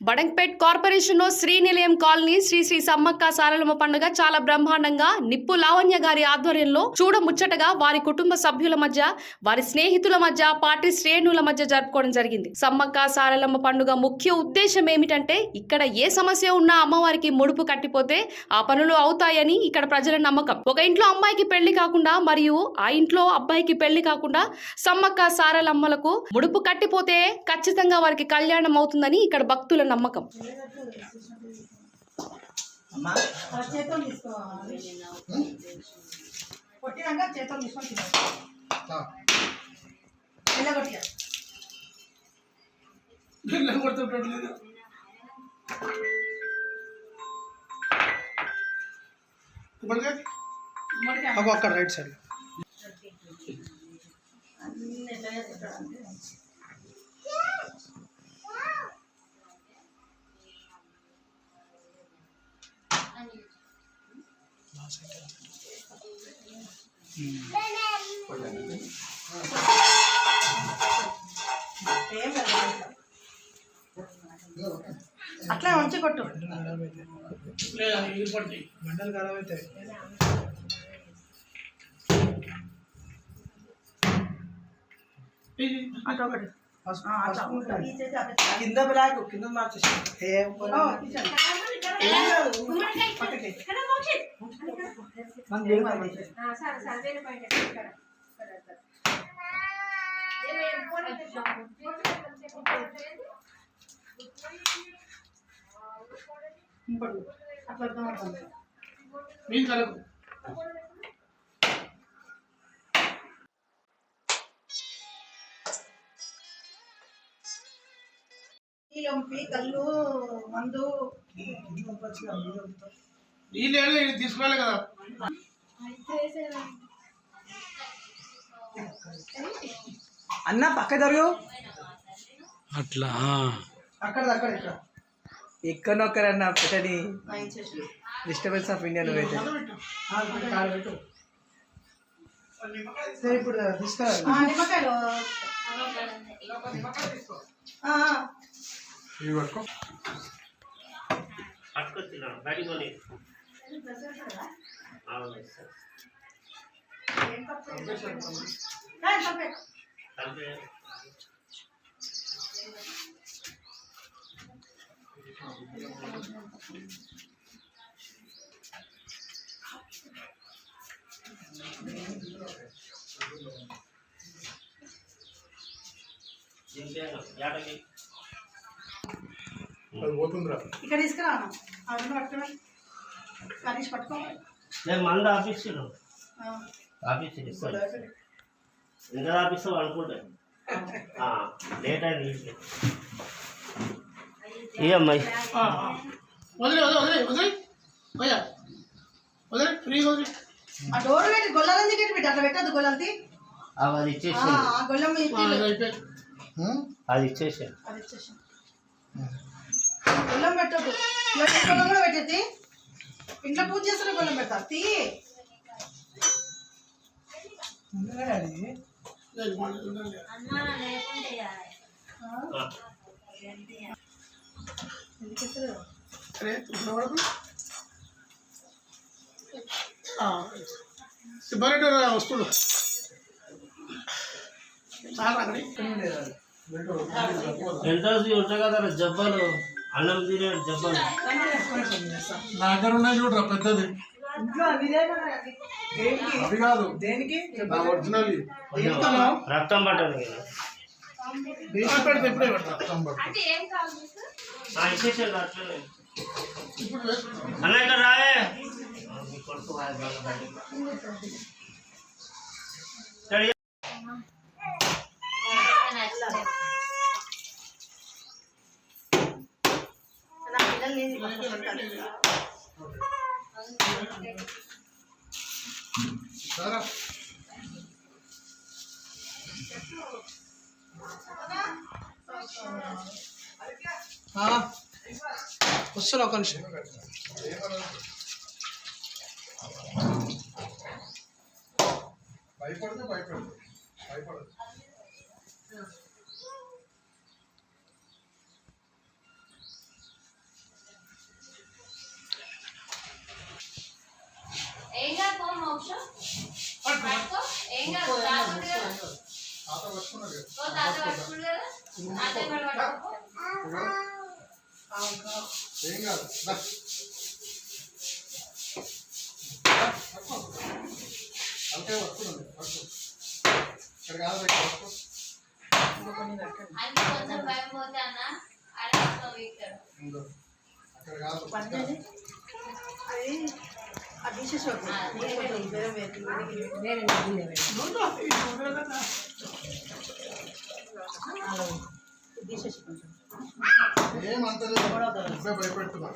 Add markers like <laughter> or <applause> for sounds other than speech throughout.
బడంగ్పేట్ కార్పొరేషన్లో శ్రీనిలయం కాలనీ శ్రీ శ్రీ సమ్మక్క సారలమ్మ పండుగ చాలా బ్రహ్మాండంగా నిప్పు లావణ్య గారి ఆధ్వర్యంలో చూడముచ్చటగా వారి కుటుంబ సభ్యుల మధ్య వారి స్నేహితుల మధ్య పార్టీ శ్రేణుల మధ్య జరుపుకోవడం జరిగింది. సమ్మక్క సారలమ్మ పండుగ ముఖ్య ఉద్దేశం ఏమిటంటే ఇక్కడ ఏ సమస్య ఉన్నా అమ్మవారికి ముడుపు కట్టిపోతే ఆ పనులు అవుతాయని ఇక్కడ ప్రజల నమ్మకం. ఒక ఇంట్లో అమ్మాయికి పెళ్ళి కాకుండా మరియు ఆ ఇంట్లో అబ్బాయికి పెళ్ళి కాకుండా సమ్మక్క సారలమ్మలకు ముడుపు కట్టిపోతే ఖచ్చితంగా వారికి కళ్యాణం అవుతుందని ఇక్కడ భక్తుల నమ్మకం. అక్కడ రైట్ సైడ్. అట్లా మంచి కొట్టు. మండలు ఖరాబ్ అవుతాయి ఒకటి. అట్లా చేతి. కింద బ్లాక్ కింద మార్చేసి. నీళ్ళొంపి కళ్ళు మందు. నీళ్ళు తీసుకోవాలి కదా. అన్న పక్క జరుగు అట్లా అక్కడ అక్కడ ఇక్కడ. ఎక్కడొక్కరన్నా పెట్టని డిస్టర్బెన్స్ ఆఫ్ ఇండియా నువ్వైతే. ఇప్పుడు తీసుకురా ఆ, నిమ్మకాయలు ఆ, ఆ. పట్టుకొచ్చినాడు బయటికి కొని ఏయ్, పంపే. ఇక్కడ తీసుకురాను ఆ రెండు పట్టుకున్నా కనీసం పట్టుకో నేను మంద ఆఫీసులో <laughs> ఆ, ఆఫీసు ఇస్తాను అనుకుంటే లేట్ అయింది ఏ అమ్మాయి. వదిలే వదిలే వదిలే వదిలే. పోయా. వదిలే ఫ్రీ వదిలే. ఆ డోర్ పెట్టి గొల్లం ఎందుకు పెట్టి అట్లా పెట్టద్దు గొల్లంతి అవి అది ఆ, ఇచ్చేసి అది ఇచ్చేసి అది ఇచ్చేసి గొల్లం పెట్టద్దు. ఇంట్లో పూజ చేస్తున్న గొల్లం పెడతా తీ. సిబ్బంది ఇస్తారు? సుబ్బారెడ్డి వస్తుడు ఉంటాయి కదా జబ్బలు అల్లం తినే జబ్బలు నా దగ్గర ఉన్నాయి చూడరా పెద్దది అవి లేవు కదా. అది. దేనికి అవి కాదు దేనికి నా ఒరిజినల్ రక్తం పట్టదు కదా. పెడితే ఎప్పుడే పెడతా ఆ, ఇచ్చేసాడు అట్లనే అన్న ఇక్కడ రావే. మీ కొడుకు sono conscio. భయపడదు భయపడదు భయపడదు ఏం కాదు మోక్షం ఏం కాదు తాత పట్టుకున్నాడు తాత పట్టుకున్నాడు తాత పట్టుకున్నాడు ఇక్కడ కాదు ఇక్కడ పట్టుకో. ఇంకో. అక్కడ కాదు. అది తీసేసి వద్దు. వేరే వేరే. ఇది తీసేసి కొంచెం. ఏమంటలేదు నువ్వే భయపెడుతున్నా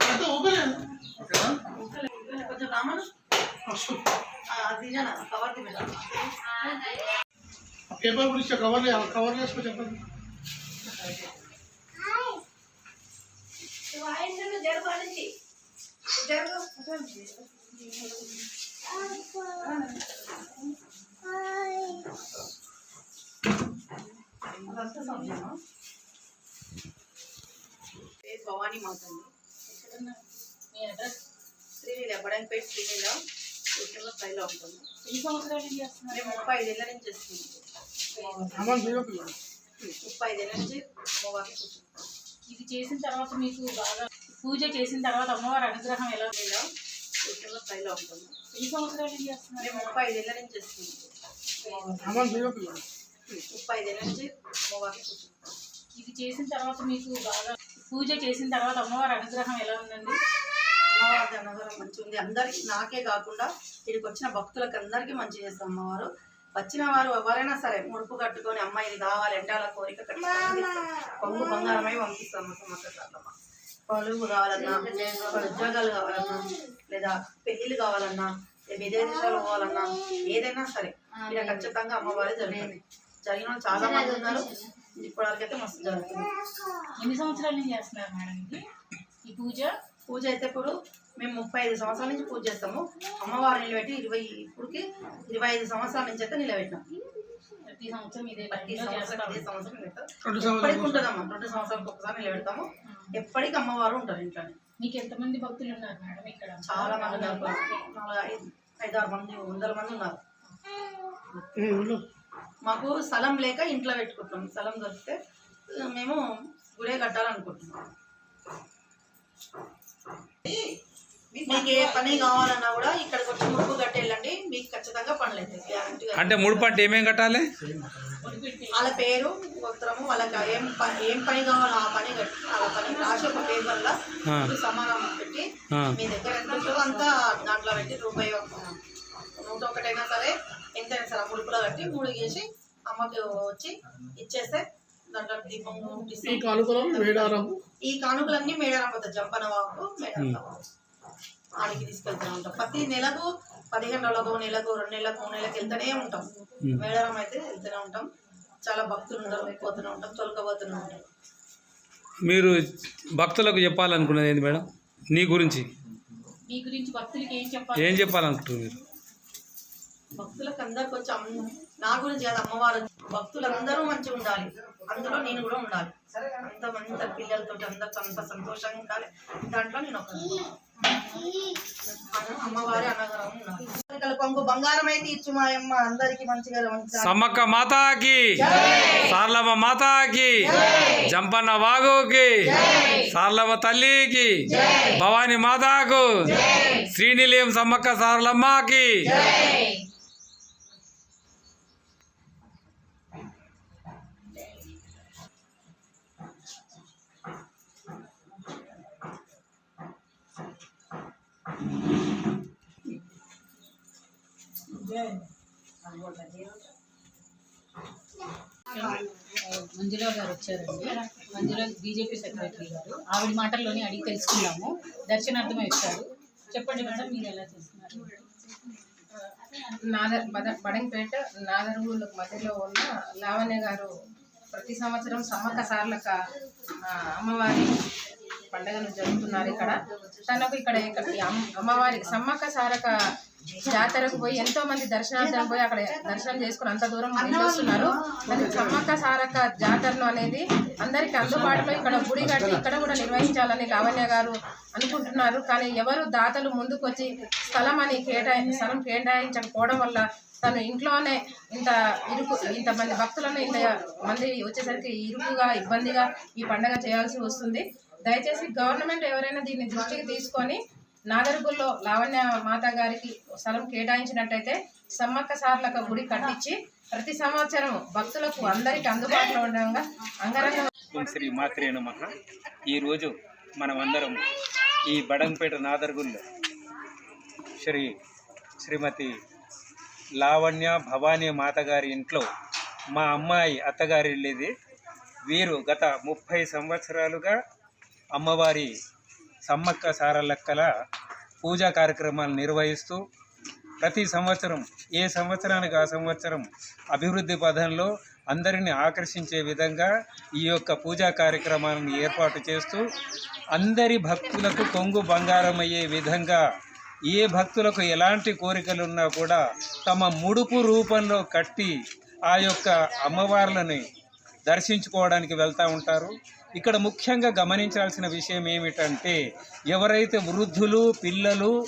అంతా ఊపలేదు ఓకేనా కొంచెం రామను ఆ, అది తీయనా? కవర్ తీయనా? పేపర్ గురించి కవర్ కవర్ చేసుకో చెప్పండి భవానీ మాత అండి మీ అడ్రస్ శ్రీనీల బడంపేట శ్రీనీల ఉద్యోగ స్థాయిలో ఉంటుంది. ఎన్ని సంవత్సరాలు ముప్పై ఐదేళ్ళ నుంచి చేయకు ముప్పై నుంచి ఇది చేసిన తర్వాత మీకు బాగా పూజ చేసిన తర్వాత అమ్మవారి అనుగ్రహం ఎలా శ్రీనీల ఉద్యోగ స్థాయిలో ఉంటుంది. ఎన్ని సంవత్సరాలు చేస్తున్నారు? ముప్పై ఐదేళ్ళ నుంచి చేయకు ముప్పై ఐదేళ్ళ నుంచి ఇది చేసిన తర్వాత మీకు బాగా పూజ చేసిన తర్వాత అమ్మవారి అనుగ్రహం ఎలా ఉందండి? అమ్మవారి అన్నగారు మంచిగా ఉంది అందరికి నాకే కాకుండా ఇక్కడికి వచ్చిన భక్తులకు అందరికీ మంచి చేస్తాం అమ్మవారు. వచ్చిన వారు ఎవరైనా సరే ముడుపు కట్టుకొని అమ్మ ఇది కావాలి ఎండాల కోరిక కట్టుకొని పొంగు బంగారమై పంపిస్తాం సమ్మక్క సార్లమ్మ పలువు కావాలన్నా ఉద్యోగాలు కావాలన్నా లేదా పెళ్ళిళ్ళు కావాలన్నా లేదా విదేశాలు పోవాలన్నా ఏదైనా సరే ఇక్కడ ఖచ్చితంగా అమ్మవారే జరుగుతుంది జరిగిన వాళ్ళు చాలా మంది ఉన్నారు. ఇప్పటివరకైతే మస్తు జరుగుతుంది. ఎన్ని సంవత్సరాల చేస్తున్నారు మేడం ఇది? ఈ పూజ? పూజ అయితే ఇప్పుడు మేము ముప్పై ఐదు సంవత్సరాల నుంచి పూజ చేస్తాము. అమ్మవారు నిలబెట్టి ఇరవై ఇప్పటికి ఇరవై ఐదు సంవత్సరాల నుంచి అయితే నిలబెట్టినాం. ప్రతి సంవత్సరం ఇదే ప్రతి సంవత్సరం ఇదే సంవత్సరం ఎప్పటికి ఉంటుందమ్మా? రెండు సంవత్సరాలకు ఒకసారి నిలబెడతాము. ఎప్పటికి అమ్మవారు ఉంటారు ఇంట్లోనే. మీకు ఎంతమంది భక్తులు ఉన్నారు మేడం ఇక్కడ? చాలా మంది ఉన్నారు. నాలుగు ఐదు ఐదారు మంది వందల మంది ఉన్నారు. మాకు స్థలం లేక ఇంట్లో పెట్టుకుంటాం. స్థలం దొరికితే మేము గుడే కట్టాలనుకుంటున్నాం. మీకు ఏ పని కావాలన్నా కూడా ఇక్కడికి వచ్చి ముడుపు కట్టేళ్ళండి. మీకు ఖచ్చితంగా పనులు అవుతాయి. గ్యారంటీగా అంటే ముడుపు అంటే ఏమేం కట్టాలి? వాళ్ళ పేరు గోత్రము వాళ్ళకి ఏం పని ఏం పని కావాలో ఆ పని కట్టి ఆ పని రాసి ఒక పేపర్ల. సమానం పెట్టి. మీ దగ్గర ఎంత ఉంటుందో అంతా దాంట్లో పెట్టి రూపాయి ఒక- నూట ఒకటైనా సరే ఎంతైనా సరే ఆ ముడుపులో కట్టి మూడు గేసి అమ్మకి వచ్చి ఇచ్చేస్తే దాంట్లో దీపం ఈ ఈ కానుకలన్నీ మేడారం పోతాయి. జంపన వాకు మేడారం ఆడికి తీసుకెళ్తూనే ఉంటాం. ప్రతి నెలకు పదిహేను నెలలకు నెలకు రెండు నెలలకు మూడు నెలలకు వెళ్తూనే ఉంటాం. మేడారం అయితే వెళ్తూనే ఉంటాం. చాలా భక్తులు ఉంటారు పోతూనే ఉంటాం తొలకపోతూనే ఉంటాం. మీరు భక్తులకు చెప్పాలనుకున్నది ఏంది మేడం? నీ గురించి. మీ గురించి భక్తులకి ఏం చెప్పాలి? ఏం చెప్పాలనుకుంటున్నారు మీరు? భక్తులకు అందరికి వచ్చి అమ్మ నా గురించి కాదు అమ్మవారు భక్తులందరూ మంచిగా ఉండాలి. అందులో నేను కూడా ఉండాలి. అంత మంది పిల్లలతో అందరితో అంత సంతోషంగా ఉండాలి. దాంట్లో నేను ఒక అమ్మవారి ఉండాలి కొంగు బంగారం అయితే ఇచ్చు మా అమ్మ అందరికి మంచిగా మంచిగా. సమ్మక్క మాతాకి. సార్లమ్మ మాతాకి. జంపన్న వాగుకి. సార్లమ్మ తల్లికి. భవాని మాతాకు. శ్రీనిలయం సమ్మక్క సార్లమ్మకి. మంజులా గారు వచ్చారండి. మంజులా బీజేపీ సెక్రటరీ గారు. ఆవిడ మాటల్లోనే అడిగి తెలుసుకున్నాము. దర్శనార్థమే వచ్చారు. చెప్పండి మేడం మీరు ఎలా చేస్తున్నారు? నాదర్ బద బడంపేట నాదరువుల మధ్యలో ఉన్న లావణ్య గారు ప్రతి సంవత్సరం సమ్మక్క సార్లక అమ్మవారి పండుగను జరుపుతున్నారు ఇక్కడ. తనకు ఇక్కడ అమ్మ- అమ్మవారి సమ్మక్క సారక జాతరకు పోయి ఎంతో మంది దర్శనార్థం పోయి అక్కడ దర్శనం చేసుకుని అంత దూరం వస్తున్నారు. అది సమ్మక్క సారక జాతరను అనేది అందరికి అందుబాటులో ఇక్కడ గుడి కట్టి ఇక్కడ కూడా నిర్వహించాలని లావణ్య గారు అనుకుంటున్నారు. కానీ ఎవరు దాతలు ముందుకొచ్చి స్థలం అని కేటాయి స్థలం కేటాయించకపోవడం వల్ల తను ఇంట్లోనే ఇంత ఇరుకు ఇంతమంది భక్తులను ఇంత మంది వచ్చేసరికి ఇరుకుగా ఇబ్బందిగా ఈ పండగ చేయాల్సి వస్తుంది. దయచేసి గవర్నమెంట్ ఎవరైనా దీన్ని దృష్టికి తీసుకొని నాగరికుల్లో లావణ్య మాత గారికి స్థలం కేటాయించినట్టయితే సమ్మక్క సార్లక గుడి కట్టించి ప్రతి సంవత్సరం భక్తులకు అందరికి అందుబాటులో ఉండగా అంగరంగ శ్రీ మాత్రే నమ. ఈరోజు మనమందరం ఈ బడంపేట నాదర్గుల్లో శ్రీ శ్రీమతి లావణ్య భవానీ మాతగారి ఇంట్లో మా అమ్మాయి అత్తగారి వెళ్ళేది వీరు గత ముప్పై సంవత్సరాలుగా అమ్మవారి సమ్మక్క సారలక్కల పూజా కార్యక్రమాలు నిర్వహిస్తూ ప్రతి సంవత్సరం ఏ సంవత్సరానికి ఆ సంవత్సరం అభివృద్ధి పదంలో అందరిని ఆకర్షించే విధంగా ఈ యొక్క పూజా కార్యక్రమాలను ఏర్పాటు చేస్తూ అందరి భక్తులకు కొంగు బంగారం అయ్యే విధంగా ఏ భక్తులకు ఎలాంటి కోరికలు ఉన్నా కూడా తమ ముడుపు రూపంలో కట్టి ఆ యొక్క అమ్మవార్లని దర్శించుకోవడానికి వెళ్తూ ఉంటారు. ఇక్కడ ముఖ్యంగా గమనించాల్సిన విషయం ఏమిటంటే ఎవరైతే వృద్ధులు పిల్లలు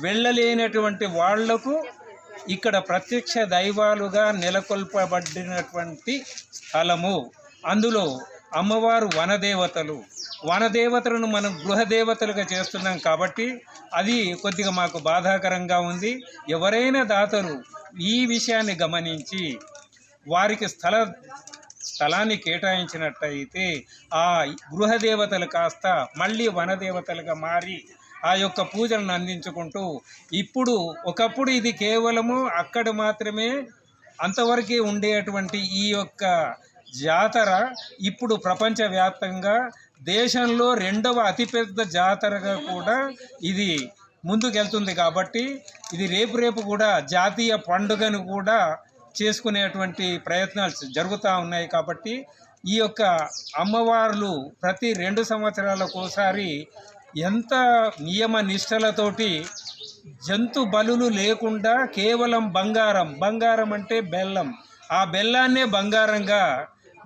వెళ్ళలేనటువంటి వాళ్ళకు ఇక్కడ ప్రత్యక్ష దైవాలుగా నెలకొల్పబడినటువంటి స్థలము. అందులో అమ్మవారు వనదేవతలు. వనదేవతలను మనం గృహదేవతలుగా చేస్తున్నాం కాబట్టి అది కొద్దిగా మాకు బాధాకరంగా ఉంది. ఎవరైనా దాతలు ఈ విషయాన్ని గమనించి వారికి స్థల స్థలాన్ని కేటాయించినట్టయితే ఆ గృహదేవతలు కాస్త మళ్ళీ వనదేవతలుగా మారి ఆ యొక్క పూజలను అందించుకుంటూ ఇప్పుడు ఒకప్పుడు ఇది కేవలము అక్కడ మాత్రమే అంతవరకే ఉండేటువంటి ఈ యొక్క జాతర ఇప్పుడు ప్రపంచవ్యాప్తంగా దేశంలో రెండవ అతిపెద్ద జాతరగా కూడా ఇది ముందుకెళ్తుంది కాబట్టి ఇది రేపు రేపు కూడా జాతీయ పండుగను కూడా చేసుకునేటువంటి ప్రయత్నాలు జరుగుతూ ఉన్నాయి కాబట్టి ఈ యొక్క అమ్మవార్లు ప్రతి రెండు సంవత్సరాలకు ఒకసారి ఎంత నియమ నిష్టలతోటి జంతు బలులు లేకుండా కేవలం బంగారం బంగారం అంటే బెల్లం. ఆ బెల్లాన్నే బంగారంగా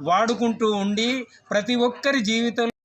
వాడుకుంటూ ఉండి ప్రతి ఒక్కరి జీవితంలో